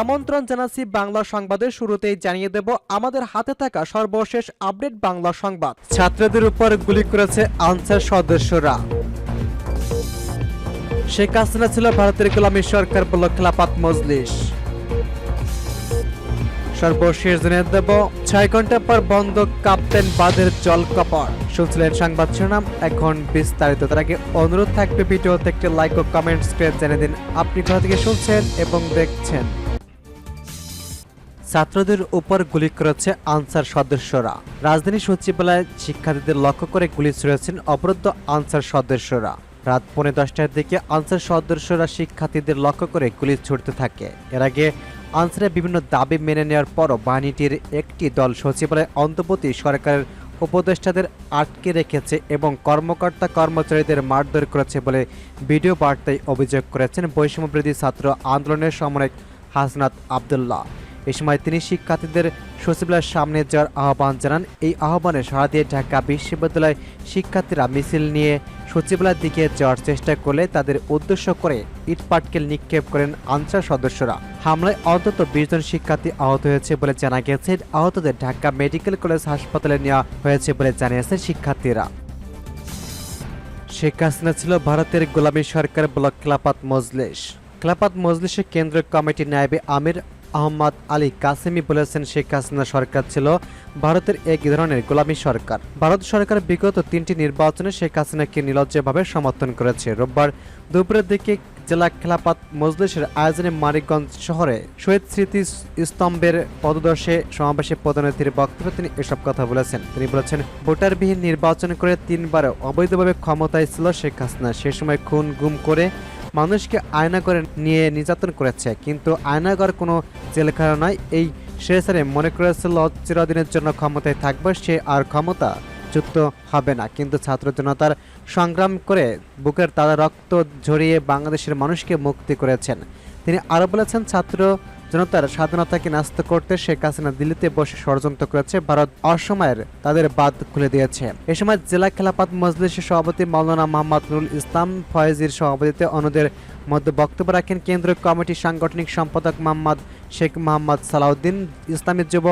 আমন্ত্রণ জানাচ্ছি বাংলা সংবাদের শুরুতেই জানিয়ে দেব আমাদের হাতে থাকা সর্বশেষ আপডেট বাংলা সংবাদ। ছাত্রদের উপর গুলি করেছে আনসার সদস্যরা। শেখ হাসিনা ছিল ভারতের গোলামী সরকার বলল খেলাপাত মজলিস। সর্বশেষ জানিয়ে দেব, ছয় ঘণ্টা পর বন্ধ কাপ্তেন বাঁধের জল কপার। শুনছিলেন সংবাদ শিরোনাম, এখন বিস্তারিত। তার আগে অনুরোধ থাকবে ভিডিওতে একটি লাইক ও কমেন্টস করে জানিয়ে দিন আপনি কোথা থেকে শুনছেন এবং দেখছেন। ছাত্রদের উপর গুলি করেছে আনসার সদস্যরা। রাজধানী সচিবালয়ে শিক্ষার্থীদের লক্ষ্য করে গুলি ছুড়েছেন অবরুদ্ধ আনসার সদস্যরা। রাত পৌনে দশটার দিকে আনসার সদস্যরা শিক্ষার্থীদের লক্ষ্য করে গুলি ছুটতে থাকে। এর আগে আনসারের বিভিন্ন দাবি মেনে নেওয়ার পরও বাহিনীটির একটি দল সচিবালয়ে অন্তর্বর্তী সরকারের উপদেষ্টাদের আটকে রেখেছে এবং কর্মকর্তা কর্মচারীদের মারধর করেছে বলে ভিডিও বার্তায় অভিযোগ করেছেন বৈষম্যবিরোধী ছাত্র আন্দোলনের সমন্বয়ক হাসনাত আবদুল্লাহ। এ সময় তিনি শিক্ষার্থীদের সচিবালয়ের সামনে যাওয়ার আহ্বান জানান। এই আহ্বানে সাড়া দিয়ে ঢাকা বিশ্ববিদ্যালয় শিক্ষার্থীরা মিছিল নিয়ে সচিবালয়ের দিকে যাওয়ার চেষ্টা করলে তাদের উদ্দেশ্য করে ইটপাটকেল নিক্ষেপ করেন আনসার সদস্যরা। হামলায় অন্তত বিশ জন শিক্ষার্থী আহত হয়েছে বলে জানা গেছে। আহতদের ঢাকা মেডিকেল কলেজ হাসপাতালে নেওয়া হয়েছে বলে জানিয়েছেন শিক্ষার্থীরা। শেখ হাসিনা ছিল ভারতের গোলামী সরকার ব্লক খেলাপাত মজলিস। খেলাপাত মজলিসের কেন্দ্রীয় কমিটির নায়েবে আমির আহমদ আলী কাসেমি বলেছেন শেখ হাসিনা সরকার ছিল ভারতের এক ধরনের গোলামী সরকার। ভারত সরকার বিগত তিনটি নির্বাচনে শেখ হাসিনাকে নির্লজ্জভাবে সমর্থন করেছে। রোববার দুপুরের দিকে জেলা খেলাপাত মজলিসের আয়োজনে মানিকগঞ্জ শহরে শহীদ স্মৃতি স্তম্ভের পদদর্শে সমাবেশে প্রধানমন্ত্রীর বক্তব্যে তিনি এসব কথা বলেছেন। তিনি বলেছেন, ভোটারবিহীন নির্বাচন করে তিনবার অবৈধভাবে ক্ষমতায় ছিল শেখ হাসিনা। সে সময় খুন গুম করে মানুষকে আয়না করে নিয়ে নির্যাতন করেছে, কিন্তু আয়নাগর কোনো জেলখানা নয় এই শেষারে মনে করেছিল চিরদিনের জন্য ক্ষমতায় থাকবে, সে আর ক্ষমতা যুক্ত হবে না। কিন্তু ছাত্র জনতার সংগ্রাম করে বুকের তাজা রক্ত ঝরিয়ে বাংলাদেশের মানুষকে মুক্তি করেছেন। তিনি আরও বলেছেন, ছাত্র জনতার স্বাধীনতাকে নাস্ত করতে শেখ হাসিনা দিল্লিতে বসে ষড়যন্ত্র করেছে, ভারত অসময়ের তাদের বাদ খুলে দিয়েছে। এ সময় জেলা খেলাপাত মজলিসের সভাপতি মাওলানা মোহাম্মদ নুরুল ইসলাম ফয়েজির সভাপতিত্বে অন্যদের মধ্যে বক্তব্য রাখেন কেন্দ্রীয় কমিটির সাংগঠনিক সম্পাদক মোহাম্মদ শেখ মোহাম্মদ সালাউদ্দিন, ইসলামী যুব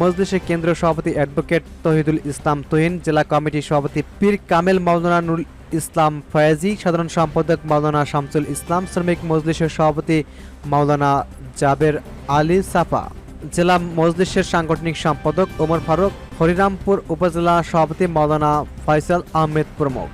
মজলিসের কেন্দ্রীয় সভাপতি অ্যাডভোকেট তহিদুল ইসলাম তহিন, জেলা কমিটির সভাপতি পীর কামেল, মাওলানা নুরুল ইসলাম ফয়াজি, সাধারণ সম্পাদক মাওলানা শামসুল ইসলাম, শ্রমিক মজলিসের সভাপতি মাওলানা জাবের আলী সাফা, জেলা মজলিসের সাংগঠনিক সম্পাদক ওমর ফারুক, হরিরামপুর উপজেলা সভাপতি মৌলানা ফয়সাল আহমেদ প্রমুখ।